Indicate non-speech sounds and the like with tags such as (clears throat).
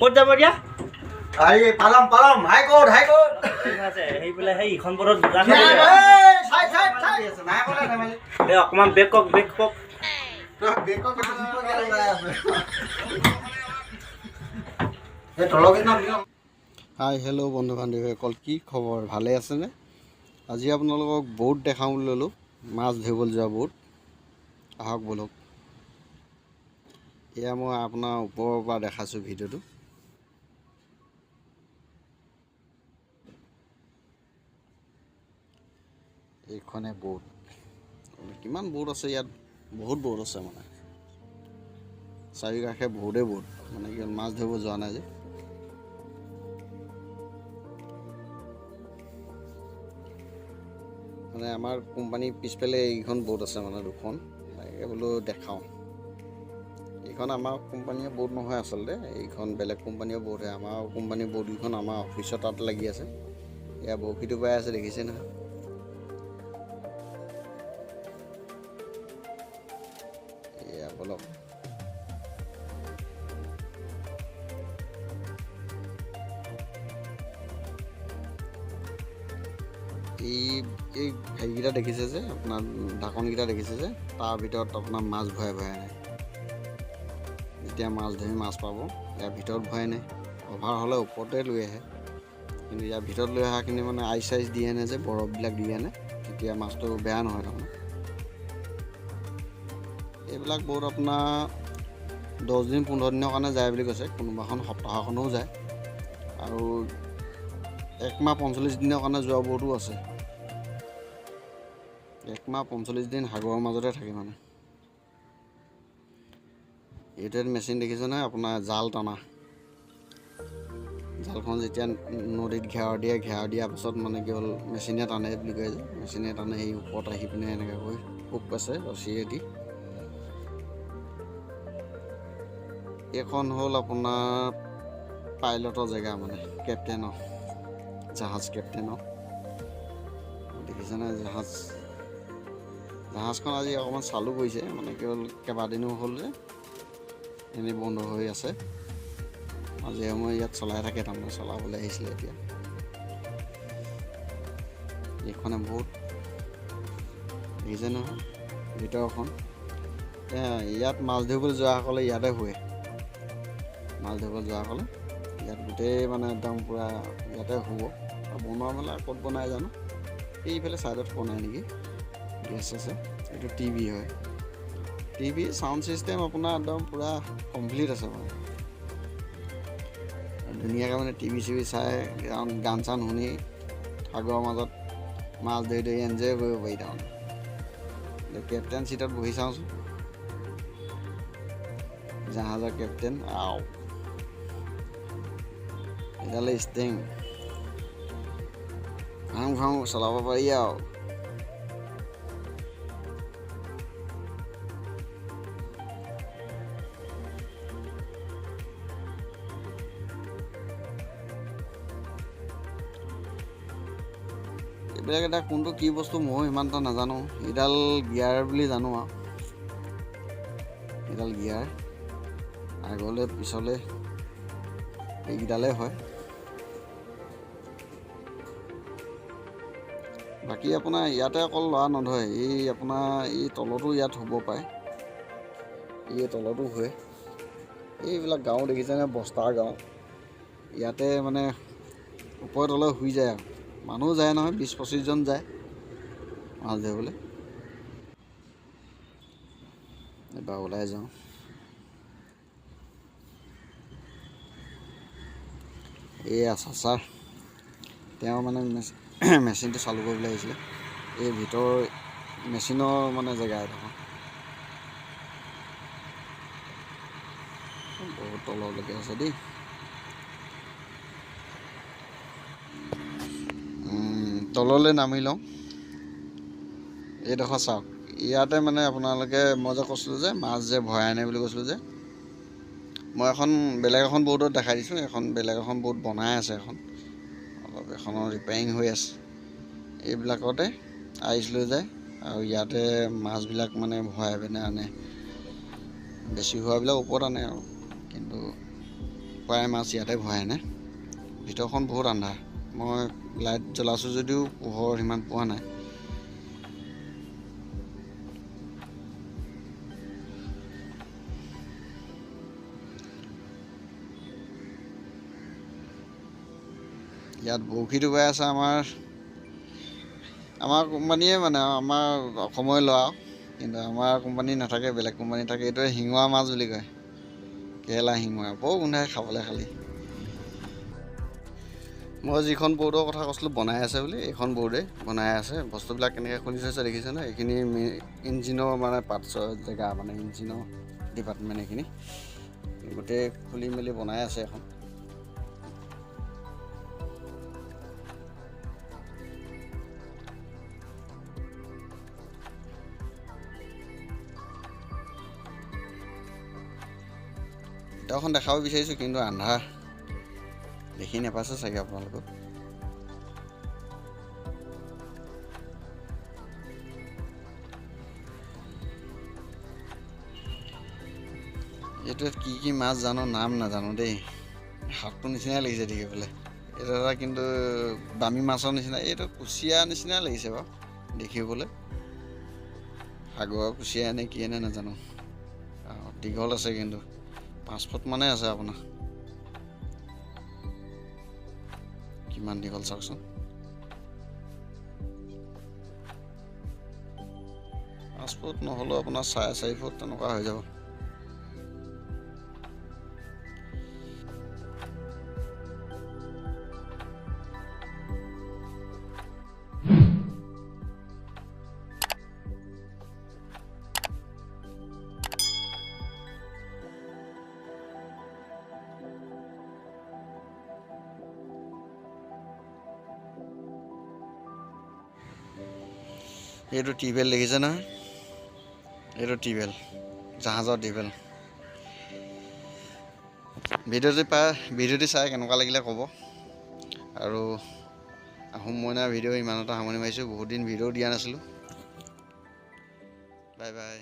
ক'ত যাব এতিয়া? হাই অকণমান হাই হেল্ল' বন্ধু বান্ধৱীসকল। কি খবৰ? ভালে আছেনে? আজি আপোনালোকক ব'ট দেখাওঁ বুলি ল'লোঁ। মাছ ধৰিবলৈ যোৱা ব'ট আহক ব'লক। এয়া মই আপোনাৰ ওপৰৰ পৰা দেখাইছোঁ ভিডিঅ'টো। এইখনে ব'ট কিমান ব'ট আছে ইয়াত, বহুত ব'ট আছে মানে। চাৰিওকাষে বহুতেই ব'ট মানে কি মাছ ধৰিব যোৱা নাই যে। মানে আমাৰ কোম্পানীৰ পিছফালে এইখন ব'ট আছে মানে দুখন, তাকে বোলো দেখাওঁ। এইখন আমাৰ কোম্পানীৰ ব'ট নহয় আচলতে, এইখন বেলেগ কোম্পানীৰ ব'টহে আমাৰ কোম্পানীৰ ব'টকেইখন আমাৰ অফিচৰ তাত লাগি আছে। এয়া বৰশীটো পাই আছে, দেখিছে নহয়? এয়া এই এই হেৰিকেইটা দেখিছে যে, আপোনাৰ ঢাকনকেইটা দেখিছে যে, তাৰ ভিতৰত আপোনাৰ মাছ ভৰাই ভৰাই আনে যেতিয়া মাছ ধৰি মাছ পাব, ইয়াৰ ভিতৰত ভৰাই আনে অভাৰ হ'লে ওপৰতে লৈ আহে। কিন্তু ইয়াৰ ভিতৰত লৈ অহাখিনি মানে আইচ চাইচ দি আনে যে, বৰফবিলাক দি আনে তেতিয়া মাছটো বেয়া নহয় তাৰমানে। এইবিলাক বহুত আপোনাৰ দহদিন পোন্ধৰ দিনৰ কাৰণে যায় বুলি কৈছে। কোনোবাখন সপ্তাহখনো যায়। আৰু একমাহ পঞ্চল্লিছ দিনৰ কাৰণে যোৱা বোৰ্ডো আছে। একমাহ পঞ্চল্লিছ দিন সাগৰৰ মাজতে থাকে মানে। এইটো মেচিন দেখিছে আপোনাৰ জাল টনা। জালখন যেতিয়া নদীত ঘেৰ দিয়ে ঘেৰ দিয়াৰ পাছত মানে কি হ'ল মেচিনে টানে বুলি কয় যে মেচিনে টানে সেই ওপৰত আহি পিনে এনেকৈ কৰি কোপ আছে ৰছীয়ে দি। এইখন হ'ল আপোনাৰ পাইলটৰ জেগা মানে কেপ্টেইনৰ জাহাজ কেপ্টেইনৰ দেখিছেনে জাহাজ? জাহাজখন আজি অকণমান চালু কৰিছে মানে কি হ'ল কেইবাদিনো হ'ল যে এনেই বন্ধ হৈ আছে। মাজে সময়ে ইয়াত চলাই থাকে তাৰমানে চলাবলৈ আহিছিলে এতিয়া। এইখনে বহুত দেখিছে নহয় ভিতৰখন। ইয়াত মাছ ধৰিবলৈ যোৱাসকলে ইয়াতে শুৱে। মাছ ধৰিবলৈ যোৱাসকলে ইয়াত গোটেই মানে একদম পূৰা ইয়াতে আৰু বনোৱা মেলা ক'ত বনাই জানো? এইফালে ছাইডত বনাই নেকি? গেছ আছে। এইটো টিভি হয়। টিভি চাউণ্ড ছিষ্টেম আপোনাৰ একদম পূৰা কমপ্লিট আছে মানে। ধুনীয়াকৈ মানে টিভি চিভি চাই গান চান শুনি সাগৰৰ মাজত মাছ ধৰি ধৰি এনজয় কৰিব পাৰি তাৰমানে। কেপ্টেইন চিটত বহি চাওঁচোন। জাহাজৰ কেপ্টেইন আও। এডালে ষ্টেং ভাং ভাং চলাব পাৰি আৰু এইবিলাক এটা কোনটো কি বস্তু ময়ো ইমান এটা নাজানো। এইডাল গিয়াৰ বুলি জানো আৰু এইডাল গিয়াৰ। আগলৈ, পিছলৈ, এইকেইডালে হয়। বাকী আপোনাৰ ইয়াতে অকল লৰা নধৰে এই আপোনাৰ এই তলতো ইয়াত হ'ব পাৰে এই তলতো হয় এইবিলাক গাঁও দেখিছেনে বস্তা গাঁও। ইয়াতে মানে ওপৰে তলে শুই যায় আৰু। মানুহ যায় নহয় বিছ পঁচিছজন যায় মাছ ধৰিবলৈ এবাৰ ওলাই যাওঁ। এয়া চাচাৰ তেওঁ মানে (clears throat) মেচিনটো চালু কৰিবলৈ আহিছিলে। এই ভিতৰ মেচিনৰ মানে জেগা এডোখৰ। বহুত তললৈকে আছে দেই। তললৈ নামি লওঁ। এইডোখৰ চাওক। ইয়াতে মানে আপোনালোকে মই যে কৈছিলোঁ যে মাছ যে ভৰাই আনে বুলি কৈছিলোঁ যে মই এখন বেলেগ এখন বৰ্ডত দেখাই দিছোঁ। এখন বেলেগ এখন বৰ্ড বনাই আছে এখন। অলপ এখনৰ ৰিপেয়াৰিং হৈ আছে। এইবিলাকতে আইচ লৈ যায় আৰু ইয়াতে মাছবিলাক মানে ভৰাই পিনে আনে। বেছি হোৱাবিলাক ওপৰত আনে আৰু। কিন্তু প্ৰায় মাছ ইয়াতে ভৰাই আনে। ভিতৰখন বহুত আন্ধাৰ। মই লাইট জ্বলাইছোঁ যদিও পোহৰ সিমান পোৱা নাই। ইয়াত বৰশীটো বাই আছে আমাৰ। আমাৰ কোম্পানীয়ে মানে আমাৰ অসমৰে আৰু। কিন্তু আমাৰ কোম্পানী নাথাকে বেলেগ কোম্পানী থাকে। এইটোৱে শিঙৰা মাছ বুলি কয়। কেৰেলা শিঙৰা বৰ গোন্ধাই খাবলৈ খালি। মই যিখন বৰ্ডৰ কথা কৈছিলোঁ বনাই আছে বুলি এইখন বৰ্ডে বনাই আছে। বস্তুবিলাক কেনেকৈ খুলি থৈছে দেখিছেনে এইখিনি মে- ইঞ্জিনৰ মানে পাৰ্টছৰ জেগা মানে ইঞ্জিনৰ ডিপাৰ্টমেণ্ট এইখিনি। গোটেই খুলি মেলি বনাই আছে এখন। ভিতৰখন দেখাব বিচাৰিছোঁ, কিন্তু আন্ধাৰ দেখি নাপাইছে চাগে আপোনালোকক। এইটোত কি কি মাছ জানো, নাম নাজানো দেই। হাতটো নিচিনাই লাগিছে দেখিবলৈ এইটো এটা কিন্তু দামী মাছৰ নিচিনা, এইটো কুচিয়া নিচিনাই লাগিছে বাৰু, দেখিবলৈ। সাগৰৰ কুচিয়া নে কি নে নাজানো। দীঘল আছে কিন্তু। পাঁচ ফুট মানে আছে আপোনাৰ। কিমান দীঘল চাওকচোন। পাঁচ ফুট নহ'লেও আপোনাৰ চাৰে চাৰি ফুট তেনেকুৱা হৈ যাব। এইটো টিউবেল দেখিছে নহয়? এইটো টিউবেল জাহাজৰ টিউবেল ভিডিঅ'টো পাই ভিডিঅ'টো চাই কেনেকুৱা লাগিলে ক'ব। আৰু আহোম মইনা ভিডিঅ' ইমানতে সামৰণি মাৰিছোঁ, বহুত দিন ভিডিঅ' দিয়া নাছিলোঁ। Bye bye.